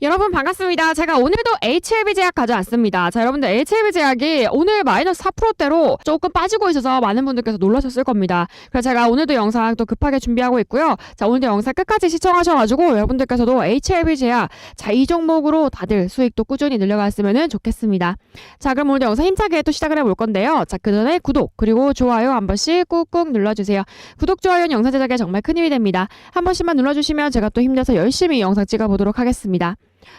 여러분 반갑습니다. 제가 오늘도 HLB 제약 가져왔습니다. 자, 여러분들 HLB 제약이 오늘 마이너스 4%대로 조금 빠지고 있어서 많은 분들께서 놀라셨을 겁니다. 그래서 제가 오늘도 영상 또 급하게 준비하고 있고요. 자, 오늘도 영상 끝까지 시청하셔가지고 여러분들께서도 HLB 제약 자, 이 종목으로 다들 수익도 꾸준히 늘려갔으면 좋겠습니다. 자, 그럼 오늘도 영상 힘차게 또 시작을 해볼 건데요. 자, 그 전에 구독 그리고 좋아요 한 번씩 꾹꾹 눌러주세요. 구독, 좋아요는 영상 제작에 정말 큰 힘이 됩니다. 한 번씩만 눌러주시면 제가 또 힘내서 열심히 영상 찍어보도록 하겠습니다.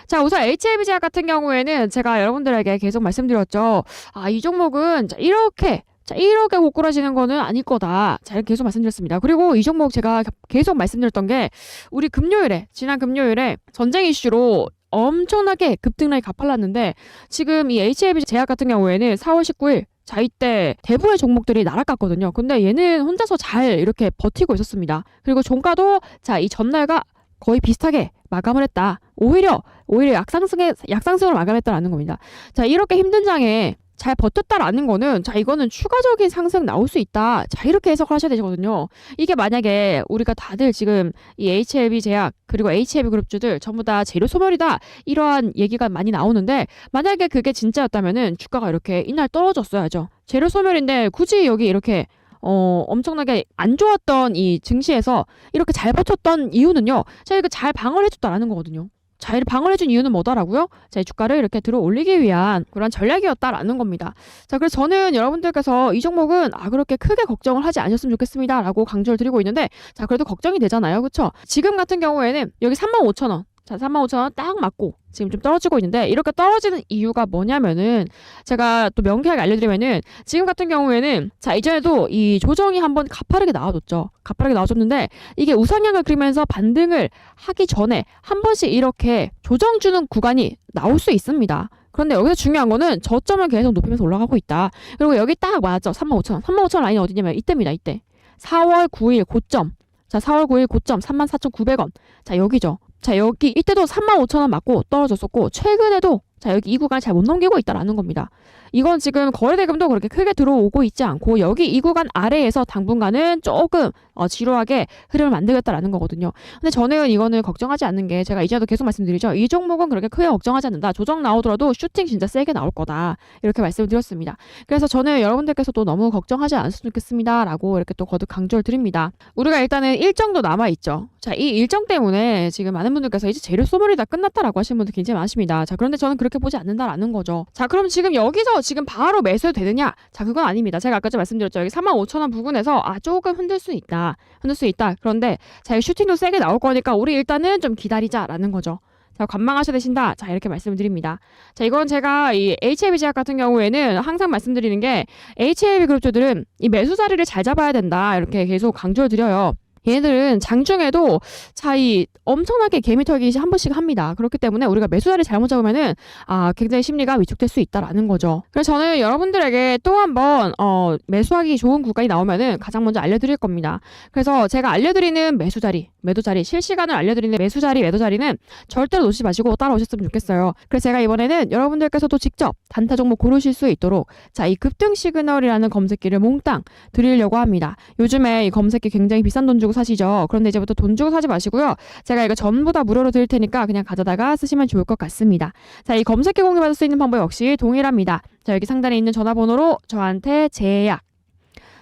자, 우선 HLB 제약 같은 경우에는 제가 여러분들에게 계속 말씀드렸죠. 아, 이 종목은 자, 이렇게 자, 이렇게 고꾸라지는 거는 아닐 거다. 자, 계속 말씀드렸습니다. 그리고 이 종목 제가 계속 말씀드렸던 게 우리 금요일에 지난 금요일에 전쟁 이슈로 엄청나게 급등락이 가팔랐는데 지금 이 HLB 제약 같은 경우에는 4월 19일 자, 이때 대부분의 종목들이 날아갔거든요. 근데 얘는 혼자서 잘 이렇게 버티고 있었습니다. 그리고 종가도 자, 이 전날과 거의 비슷하게 마감을 했다. 오히려 오히려 약상승에 약상승으로 마감했다라는 겁니다. 자 이렇게 힘든 장에 잘 버텼다라는 거는 자 이거는 추가적인 상승 나올 수 있다. 자 이렇게 해석을 하셔야 되거든요. 이게 만약에 우리가 다들 지금 이 HLB 제약 그리고 HLB 그룹주들 전부 다 재료 소멸이다 이러한 얘기가 많이 나오는데 만약에 그게 진짜였다면은 주가가 이렇게 이날 떨어졌어야죠. 재료 소멸인데 굳이 여기 이렇게 어, 엄청나게 안 좋았던 이 증시에서 이렇게 잘 버텼던 이유는요. 이거 잘 방어를 해줬다라는 거거든요. 잘 방어를 해준 이유는 뭐다라고요? 제 주가를 이렇게 들어 올리기 위한 그런 전략이었다라는 겁니다. 자, 그래서 저는 여러분들께서 이 종목은 아 그렇게 크게 걱정을 하지 않으셨으면 좋겠습니다 라고 강조를 드리고 있는데 자 그래도 걱정이 되잖아요, 그렇죠? 지금 같은 경우에는 여기 35,000원 자, 35,000원 딱 맞고 지금 좀 떨어지고 있는데 이렇게 떨어지는 이유가 뭐냐면은 제가 또 명쾌하게 알려드리면은 지금 같은 경우에는 자 이전에도 이 조정이 한번 가파르게 나와줬죠. 가파르게 나와줬는데 이게 우상향을 그리면서 반등을 하기 전에 한 번씩 이렇게 조정 주는 구간이 나올 수 있습니다. 그런데 여기서 중요한 거는 저점을 계속 높이면서 올라가고 있다. 그리고 여기 딱 맞죠. 35,000원. 35,000원 라인이 어디냐면 이때입니다. 이때. 4월 9일 고점. 자, 4월 9일 고점 34,900원. 자, 여기죠. 자, 여기 이때도 35,000원 맞고 떨어졌었고 최근에도 자, 여기 이 구간 잘 못 넘기고 있다라는 겁니다. 이건 지금 거래대금도 그렇게 크게 들어오고 있지 않고 여기 이 구간 아래에서 당분간은 조금 어, 지루하게 흐름을 만들겠다라는 거거든요. 근데 저는 이거는 걱정하지 않는 게 제가 이제도 계속 말씀드리죠. 이 종목은 그렇게 크게 걱정하지 않는다. 조정 나오더라도 슈팅 진짜 세게 나올 거다. 이렇게 말씀을 드렸습니다. 그래서 저는 여러분들께서도 너무 걱정하지 않으셨으면 좋겠습니다 라고 이렇게 또 거듭 강조를 드립니다. 우리가 일단은 일정도 남아 있죠. 자, 이 일정 때문에 지금 많은 분들께서 이제 재료 소멸이 다 끝났다라고 하시는 분들 굉장히 많으십니다. 자, 그런데 저는 그렇게 보지 않는다라는 거죠. 자, 그럼 지금 여기서 지금 바로 매수해도 되느냐? 자, 그건 아닙니다. 제가 아까 좀 말씀드렸죠. 여기 35,000원 부근에서 아, 조금 흔들 수 있다. 흔들 수 있다. 그런데 자, 이 슈팅도 세게 나올 거니까 우리 일단은 좀 기다리자라는 거죠. 자, 관망하셔야 되신다. 자, 이렇게 말씀을 드립니다. 자, 이건 제가 이 HLB 제약 같은 경우에는 항상 말씀드리는 게 HLB 그룹주들은 이 매수 자리를 잘 잡아야 된다. 이렇게 계속 강조를 드려요. 얘네들은 장중에도 차이 엄청나게 개미털기 한 번씩 합니다. 그렇기 때문에 우리가 매수자를 잘못 잡으면은 아 굉장히 심리가 위축될 수 있다라는 거죠. 그래서 저는 여러분들에게 또 한번 어 매수하기 좋은 구간이 나오면은 가장 먼저 알려드릴 겁니다. 그래서 제가 알려드리는 매수 자리, 매도 자리, 실시간을 알려드리는 매수 자리, 매도 자리는 절대로 놓치지 마시고 따라오셨으면 좋겠어요. 그래서 제가 이번에는 여러분들께서도 직접 단타 종목 고르실 수 있도록 자 이 급등 시그널이라는 검색기를 몽땅 드리려고 합니다. 요즘에 이 검색기 굉장히 비싼 돈 주고 사시죠. 그런데 이제부터 돈 주고 사지 마시고요. 제가 이거 전부 다 무료로 드릴 테니까 그냥 가져다가 쓰시면 좋을 것 같습니다. 자, 이 검색기 공유받을 수 있는 방법 역시 동일합니다. 자, 여기 상단에 있는 전화번호로 저한테 제약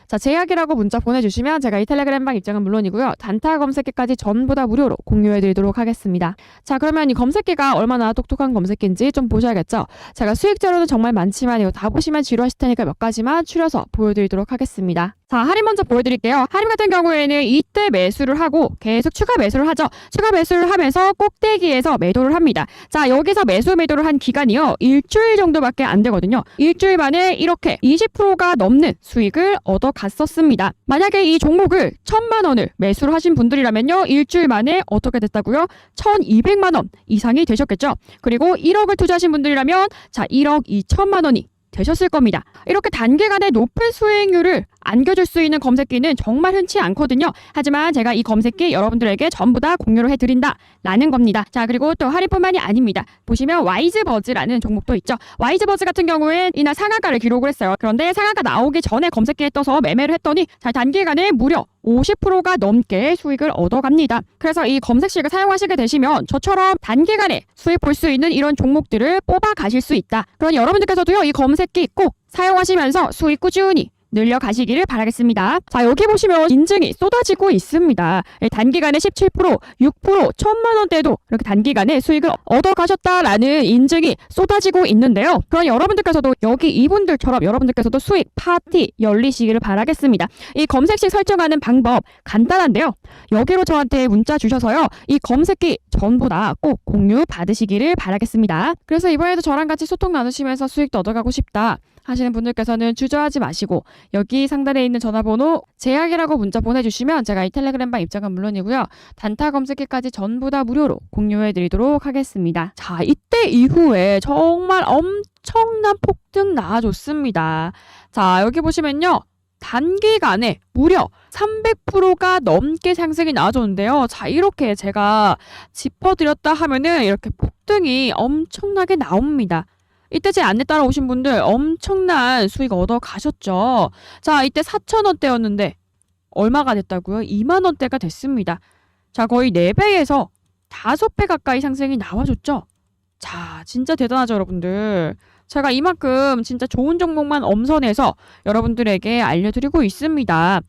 자, 제약이라고 문자 보내주시면 제가 이 텔레그램방 입장은 물론이고요. 단타 검색기까지 전부 다 무료로 공유해드리도록 하겠습니다. 자, 그러면 이 검색기가 얼마나 똑똑한 검색기인지 좀 보셔야겠죠. 제가 수익 자료는 정말 많지만 이거 다 보시면 지루하실 테니까 몇 가지만 추려서 보여드리도록 하겠습니다. 자, 할인 먼저 보여드릴게요. 할인 같은 경우에는 이때 매수를 하고 계속 추가 매수를 하죠. 추가 매수를 하면서 꼭대기에서 매도를 합니다. 자, 여기서 매수 매도를 한 기간이요. 일주일 정도밖에 안 되거든요. 일주일 만에 이렇게 20%가 넘는 수익을 얻어갔었습니다. 만약에 이 종목을 1000만 원을 매수를 하신 분들이라면요. 일주일 만에 어떻게 됐다고요? 1200만 원 이상이 되셨겠죠. 그리고 1억을 투자하신 분들이라면 자, 1억 2천만 원이 되셨을 겁니다. 이렇게 단기간에 높은 수익률을 안겨줄 수 있는 검색기는 정말 흔치 않거든요. 하지만 제가 이 검색기 여러분들에게 전부 다 공유를 해드린다. 라는 겁니다. 자, 그리고 또 할인뿐만이 아닙니다. 보시면 와이즈버즈라는 종목도 있죠. 와이즈버즈 같은 경우엔 이날 상한가를 기록을 했어요. 그런데 상한가 나오기 전에 검색기에 떠서 매매를 했더니 자, 단기간에 무려 50%가 넘게 수익을 얻어갑니다. 그래서 이 검색식을 사용하시게 되시면 저처럼 단기간에 수익 볼 수 있는 이런 종목들을 뽑아 가실 수 있다. 그러니 여러분들께서도요, 이 검색기 꼭 사용하시면서 수익 꾸준히 늘려가시기를 바라겠습니다. 자, 여기 보시면 인증이 쏟아지고 있습니다. 예, 단기간에 17%, 6%, 천만 원대도 이렇게 단기간에 수익을 얻어가셨다라는 인증이 쏟아지고 있는데요. 그럼 여러분들께서도 여기 이분들처럼 여러분들께서도 수익 파티 열리시기를 바라겠습니다. 이 검색식 설정하는 방법 간단한데요. 여기로 저한테 문자 주셔서요. 이 검색기 전부 다 꼭 공유 받으시기를 바라겠습니다. 그래서 이번에도 저랑 같이 소통 나누시면서 수익도 얻어가고 싶다. 하시는 분들께서는 주저하지 마시고 여기 상단에 있는 전화번호 제약이라고 문자 보내주시면 제가 이 텔레그램방 입장은 물론이고요. 단타 검색기까지 전부 다 무료로 공유해드리도록 하겠습니다. 자, 이때 이후에 정말 엄청난 폭등 나와줬습니다. 자, 여기 보시면요. 단기간에 무려 300%가 넘게 상승이 나와줬는데요. 자, 이렇게 제가 짚어드렸다 하면은 이렇게 폭등이 엄청나게 나옵니다. 이때 제 안내 따라 오신 분들 엄청난 수익 얻어 가셨죠. 자, 이때 4,000원대였는데 얼마가 됐다고요? 2만 원대가 됐습니다. 자, 거의 4배에서 5배 가까이 상승이 나와줬죠. 자, 진짜 대단하죠, 여러분들. 제가 이만큼 진짜 좋은 종목만 엄선해서 여러분들에게 알려드리고 있습니다.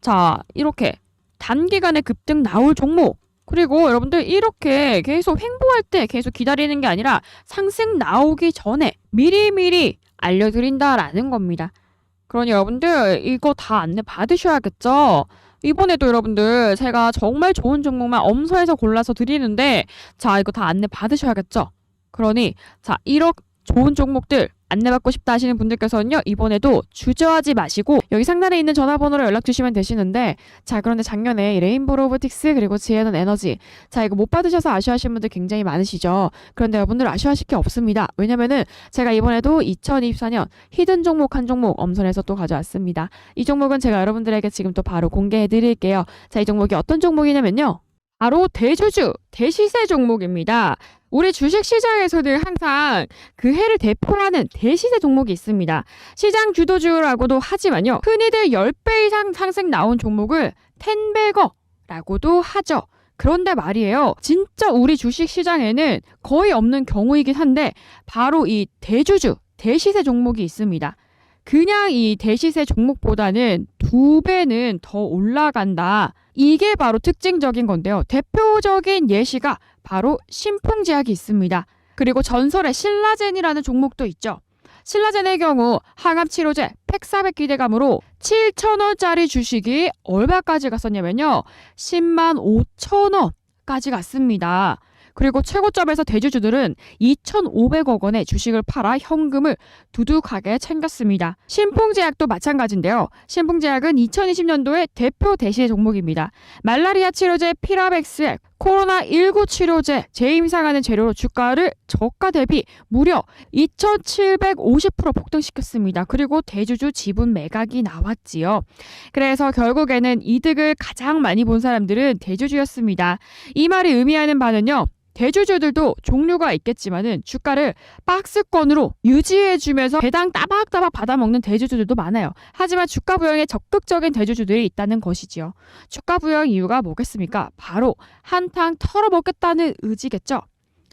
자, 이렇게 단기간에 급등 나올 종목, 그리고 여러분들 이렇게 계속 횡보할 때 계속 기다리는 게 아니라 상승 나오기 전에 미리미리 알려드린다라는 겁니다. 그러니 여러분들 이거 다 안내 받으셔야겠죠? 이번에도 여러분들 제가 정말 좋은 종목만 엄선해서 골라서 드리는데 자 이거 다 안내 받으셔야겠죠? 그러니 자 이렇게 좋은 종목들 안내받고 싶다 하시는 분들께서는요 이번에도 주저하지 마시고 여기 상단에 있는 전화번호로 연락 주시면 되시는데 자 그런데 작년에 이 레인보우 로보틱스 그리고 지혜는 에너지 자 이거 못 받으셔서 아쉬워하시는 분들 굉장히 많으시죠? 그런데 여러분들 아쉬워하실 게 없습니다. 왜냐면은 제가 이번에도 2024년 히든 종목 한 종목 엄선해서 또 가져왔습니다. 이 종목은 제가 여러분들에게 지금 또 바로 공개해 드릴게요. 자 이 종목이 어떤 종목이냐면요 바로 대주주 대시세 종목입니다. 우리 주식 시장에서는 항상 그 해를 대표하는 대시세 종목이 있습니다. 시장 주도주라고도 하지만요. 흔히들 10배 이상 상승 나온 종목을 텐베거라고도 하죠. 그런데 말이에요. 진짜 우리 주식 시장에는 거의 없는 경우이긴 한데 바로 이 대주주 대시세 종목이 있습니다. 그냥 이 대시세 종목보다는 두 배는 더 올라간다. 이게 바로 특징적인 건데요. 대표적인 예시가 바로 신풍제약이 있습니다. 그리고 전설의 신라젠이라는 종목도 있죠. 신라젠의 경우 항암 치료제 팩사백 기대감으로 7천원짜리 주식이 얼마까지 갔었냐면요. 10만 5천원까지 갔습니다. 그리고 최고점에서 대주주들은 2,500억 원의 주식을 팔아 현금을 두둑하게 챙겼습니다. 신풍제약도 마찬가지인데요. 신풍제약은 2020년도에 대표 대시의 종목입니다. 말라리아 치료제 피라백스액, 코로나19 치료제 재임상하는 재료로 주가를 저가 대비 무려 2,750% 폭등시켰습니다. 그리고 대주주 지분 매각이 나왔지요. 그래서 결국에는 이득을 가장 많이 본 사람들은 대주주였습니다. 이 말이 의미하는 바는요. 대주주들도 종류가 있겠지만은 주가를 박스권으로 유지해주면서 배당 따박따박 받아먹는 대주주들도 많아요. 하지만 주가 부양에 적극적인 대주주들이 있다는 것이지요. 주가 부양 이유가 뭐겠습니까? 바로 한탕 털어먹겠다는 의지겠죠.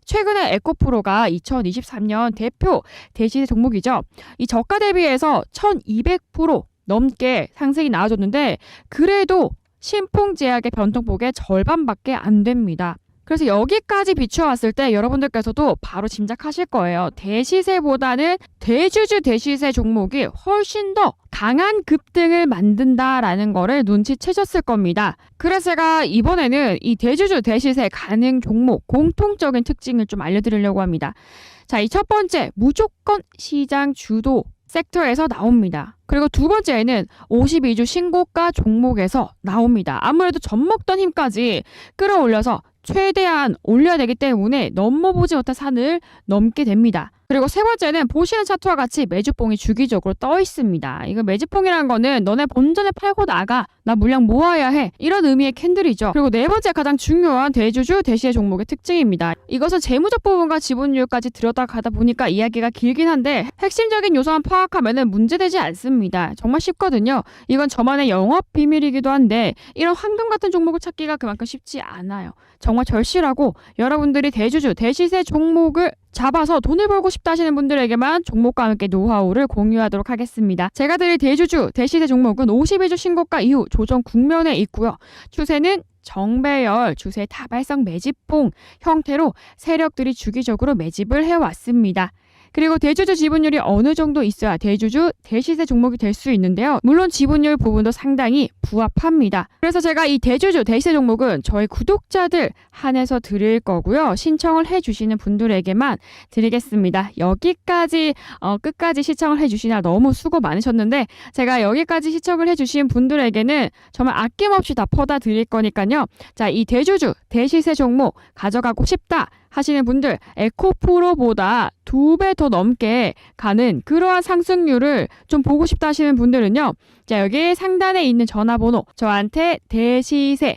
최근에 에코프로가 2023년 대표 대시세 종목이죠. 이 저가 대비해서 1200% 넘게 상승이 나와줬는데 그래도 신풍제약의 변동폭의 절반밖에 안 됩니다. 그래서 여기까지 비추어왔을 때 여러분들께서도 바로 짐작하실 거예요. 대시세보다는 대주주 대시세 종목이 훨씬 더 강한 급등을 만든다라는 거를 눈치채셨을 겁니다. 그래서 제가 이번에는 이 대주주 대시세 가능 종목 공통적인 특징을 좀 알려드리려고 합니다. 자, 이 첫 번째 무조건 시장 주도 섹터에서 나옵니다. 그리고 두 번째는 52주 신고가 종목에서 나옵니다. 아무래도 젖먹던 힘까지 끌어올려서 최대한 올려야 되기 때문에 넘어보지 못한 산을 넘게 됩니다. 그리고 세 번째는 보시는 차트와 같이 매주봉이 주기적으로 떠 있습니다. 이거 매주봉이라는 거는 너네 본전에 팔고 나가 나 물량 모아야 해 이런 의미의 캔들이죠. 그리고 네 번째 가장 중요한 대주주 대시의 종목의 특징입니다. 이것은 재무적 부분과 지분율까지 들여다가다 보니까 이야기가 길긴 한데 핵심적인 요소만 파악하면 문제되지 않습니다. 정말 쉽거든요. 이건 저만의 영업 비밀이기도 한데 이런 황금 같은 종목을 찾기가 그만큼 쉽지 않아요. 정말 절실하고 여러분들이 대주주 대시세 종목을 잡아서 돈을 벌고 싶다 하시는 분들에게만 종목과 함께 노하우를 공유하도록 하겠습니다. 제가 드릴 대주주 대시세 종목은 52주 신고가 이후 조정 국면에 있고요. 추세는 정배열 추세 다발성 매집봉 형태로 세력들이 주기적으로 매집을 해왔습니다. 그리고 대주주 지분율이 어느 정도 있어야 대주주 대시세 종목이 될 수 있는데요. 물론 지분율 부분도 상당히 부합합니다. 그래서 제가 이 대주주 대시세 종목은 저희 구독자들 한해서 드릴 거고요. 신청을 해주시는 분들에게만 드리겠습니다. 여기까지 어, 끝까지 시청을 해주시나 너무 수고 많으셨는데 제가 여기까지 시청을 해주신 분들에게는 정말 아낌없이 다 퍼다 드릴 거니까요. 자, 이 대주주 대시세 종목 가져가고 싶다 하시는 분들 에코프로보다 두배 더 넘게 가는 그러한 상승률을 좀 보고 싶다 하시는 분들은요. 자, 여기 상단에 있는 전화번호 저한테 대시세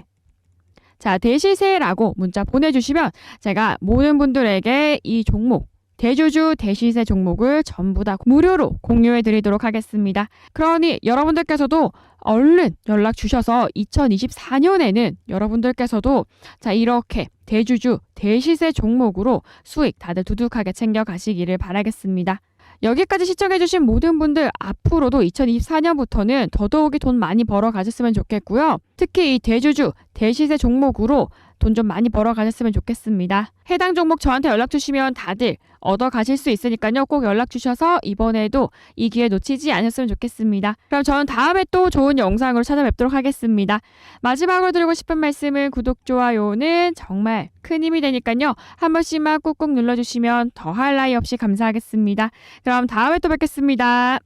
자, 대시세라고 문자 보내주시면 제가 모든 분들에게 이 종목 대주주 대시세 종목을 전부 다 무료로 공유해 드리도록 하겠습니다. 그러니 여러분들께서도 얼른 연락 주셔서 2024년에는 여러분들께서도 자 이렇게 대주주 대시세 종목으로 수익 다들 두둑하게 챙겨 가시기를 바라겠습니다. 여기까지 시청해주신 모든 분들 앞으로도 2024년부터는 더더욱이 돈 많이 벌어 가셨으면 좋겠고요. 특히 이 대주주 대시세 종목으로 돈 좀 많이 벌어 가셨으면 좋겠습니다. 해당 종목 저한테 연락 주시면 다들 얻어 가실 수 있으니까요. 꼭 연락 주셔서 이번에도 이 기회 놓치지 않았으면 좋겠습니다. 그럼 저는 다음에 또 좋은 영상으로 찾아뵙도록 하겠습니다. 마지막으로 드리고 싶은 말씀은 구독, 좋아요는 정말 큰 힘이 되니까요. 한 번씩만 꾹꾹 눌러주시면 더할 나위 없이 감사하겠습니다. 그럼 다음에 또 뵙겠습니다.